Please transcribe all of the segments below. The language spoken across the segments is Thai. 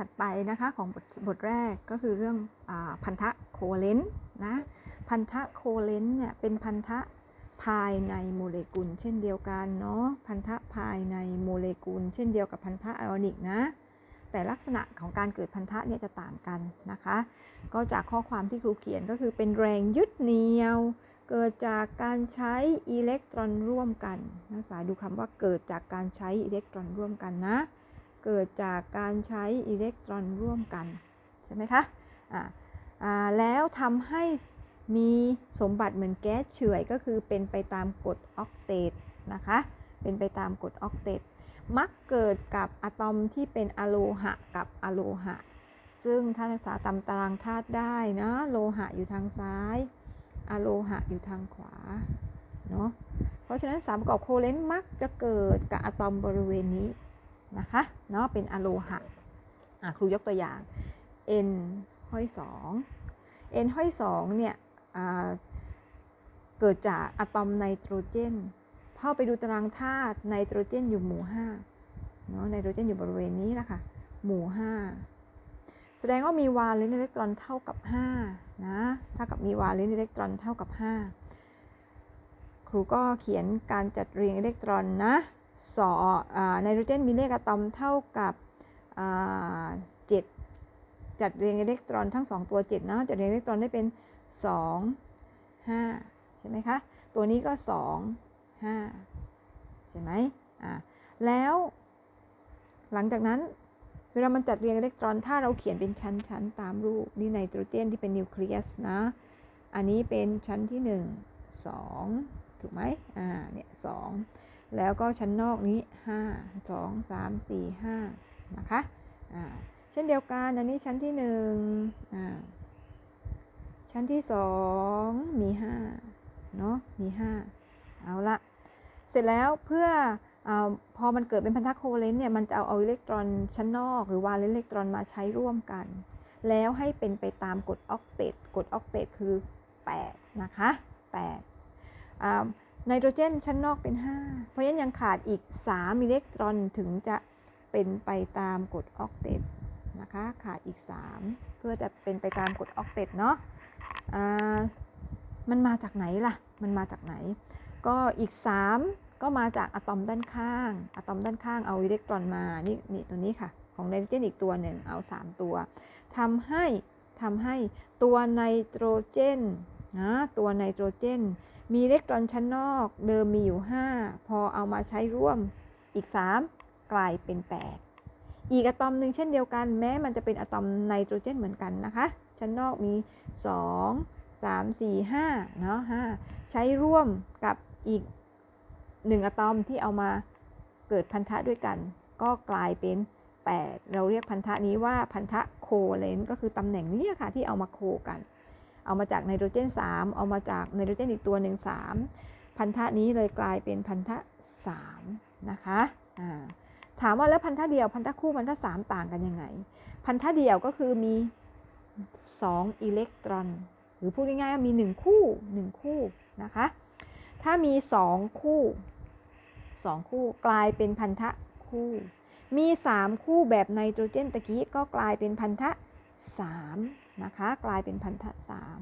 ถัดไปนะคะของบทบทแรกก็คือเรื่องอพันธะโคเลนต์นะพันธะโคเลนต์เนี่ยเป็นพันธะภายในโมเลกุล เช่นเดียวกันเนาะพันธะภายในโมเลกุล เช่นเดียวกับพันธะไอออนิกนะแต่ลักษณะของการเกิดพันธะเนี่ยจะต่างกันนะคะ ก็จากข้อความที่ครูเขียนก็คือเป็นแรงยึดเหนี่ยว เกิดจากการใช้อิเล็กตรอนร่วมกันนักศึกษาดูคำว่าเกิดจากการใช้อิเล็กตรอนร่วมกันนะ เกิดจากการใช้อิเล็กตรอนร่วมกัน ใช่ไหมคะอ่าอ่าแล้วทำให้มีสมบัติเหมือนแก๊สเฉื่อยก็คือเป็นไปตามกฎออกเตตนะคะ เป็นไปตามกฎออกเตตมักเกิดกับอะตอมที่เป็นอะโลหะกับอะโลหะ ซึ่งถ้านศึกษาตำตารางธาตุได้นะโลหะอยู่ทางซ้ายอะโลหะอยู่ทางขวาเนาะเพราะฉะนั้นสารประกอบโคเลนต์มักจะเกิดกับอะตอมบริเวณนี้ นะคะเนาะเป็นอะโลหะอะครูยกตัวอย่าง N ห้อย2 N ห้อย2เนี่ยเกิดจากอะตอมไนโตรเจนเข้าไปดูตารางธาตุไนโตรเจนอยู่หมู่5เนาะไนโตรเจนอยู่บริเวณนี้แหละค่ะหมู่ 5 แสดงว่ามีวาเลนต์อิเล็กตรอนเท่ากับ5นะเท่ากับมีวาเลนต์อิเล็กตรอนเท่ากับ 5 ครูก็เขียนการจัดเรียงอิเล็กตรอนนะ สอไนโตรเจนมีเลขอะตอมเท่ากับ7จัดเรียงอิเล็กตรอนทั้ง 2 ตัว7นะจัดเรียงอิเล็กตรอนได้เป็น 2 5 ใช่ไหมคะ ตัวนี้ก็ 2 5 ใช่ไหมอ่าแล้ว หลังจากนั้นเวลามันจัดเรียงอิเล็กตรอนถ้าเราเขียนเป็นชั้นๆตามรูปนี่ไนโตรเจนที่เป็นนิวเคลียสนะ อันนี้เป็นชั้นที่ 1 2 ถูกไหมอ่าเนี่ยส แล้วก็ชั้นนอกนี้ 5 2 3 4 5 นะคะอ่าเช่นเดียวกันอันนี้ชั้นที่1อ่าชั้นที่ 2 มี 5 เนาะมี 5 เอาละเสร็จแล้วเพื่ออพอมันเกิดเป็นพันธะโคเลนต์เนี่ยมันจะเอาเอาอิเล็กตรอนชั้นนอก หรือวาเลนต์อิเล็กตรอนมาใช้ร่วมกัน แล้วให้เป็นไปตามกฎออกเตตกฎออกเตตคือ 8 นะคะ 8 ไนโตรเจนชั้นนอกเป็น 5 เพราะฉะนั้นยังขาดอีก 3 อิเล็กตรอนถึงจะเป็นไปตามกฎออกเตตนะคะ ขาดอีก 3 เพื่อจะเป็นไปตามกฎออกเตตเนาะมันมาจากไหนล่ะ มันมาจากไหน ก็อีก 3 ก็มาจากอะตอมด้านข้าง อะตอมด้านข้างเอาอิเล็กตรอนมา นี่นี่ตัวนี้ค่ะ ของไนโตรเจนอีกตัวหนึ่งเอา 3 ตัวทำให้ทำให้ตัวไนโตรเจนนะตัวไนโตรเจน มีอิเล็กตรอนชั้นนอกเดิมมีอยู่ 5 พอเอามาใช้ร่วมอีก 3 กลายเป็น 8 อีกอะตอมหนึ่งเช่นเดียวกัน แม้มันจะเป็นอะตอมไนโตรเจนเหมือนกันนะคะ ชั้นนอกมี 2 3 4 5เนาะ5ใช้ร่วมกับอีก 1 อะตอมที่เอามาเกิดพันธะด้วยกัน ก็กลายเป็น 8 เราเรียกพันธะนี้ว่าพันธะโคเลนต์ก็คือตำแหน่งนี้ค่ะที่เอามาโคกัน เอามาจากไนโตรเจน 3 เอามาจากไนโตรเจนอีกตัวหนึ่ง3 พันธะนี้เลยกลายเป็นพันธะ3นะคะะถามว่าแล้วพันธะเดียวพันธะคู่พันธะ3ต่างกันยังไง พันธะเดียวก็คือมี 2 อิเล็กตรอน หรือพูดง่ายๆมี 1 คู่ 1 คู่นะคะถ้ามี 2 คู่ 2 คู่กลายเป็นพันธะคู่ มี 3 คู่แบบไนโตรเจนตะกี้ก็กลายเป็นพันธะ3 นะคะกลายเป็นพันธะ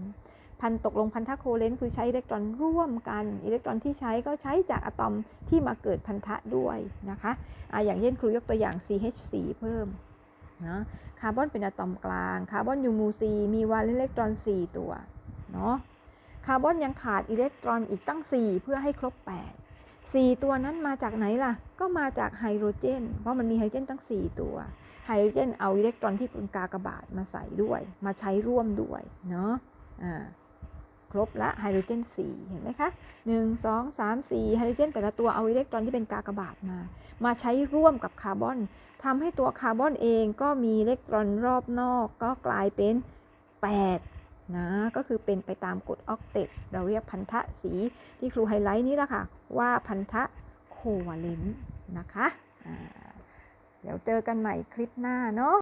3พันตกลงพันธะโคเลนคือใช้อิเล็กตรอนร่วมกัน อิเล็กตรอนที่ใช้ก็ใช้จากอะตอมที่มาเกิดพันธะด้วยนะคะอะอย่างเช่นครูยกตัวอย่าง CH4 เพิ่มนะคาร์บอนเป็นอะตอมกลาง คาร์บอนอยู่มู่4มีวาเลนอิเล็กตรอน 4 ตัวเนาะคาร์บอนยังขาดอิเล็กตรอนอีกตั้ง 4 เพื่อให้ครบ 8 4 ตัวนั้นมาจากไหนล่ะ ก็มาจากไฮโดรเจน เพราะมันมีไฮโดรเจนตั้ง 4 ตัว ไฮโดรเจนเอาอิเล็กตรอนที่เป็นกากบาทมาใส่ด้วย มาใช้ร่วมด้วยเนาะอ่าครบละไฮโดรเจน 4 เห็นไหมคะ 1 2 3 4 ไฮโดรเจน แต่ละตัวเอาอิเล็กตรอนที่เป็นกากบาทมา มาใช้ร่วมกับคาร์บอนทำให้ตัวคาร์บอนเองก็มีอิเล็กตรอนรอบนอกก็กลายเป็น 8 นะ ก็คือเป็นไปตามกฎออกเตตเราเรียกพันธะสีที่ครูไฮไลท์นี้แหละค่ะ ว่าพันธะโควาเลนต์นะคะ เดี๋ยวเจอกันใหม่คลิปหน้าเนาะ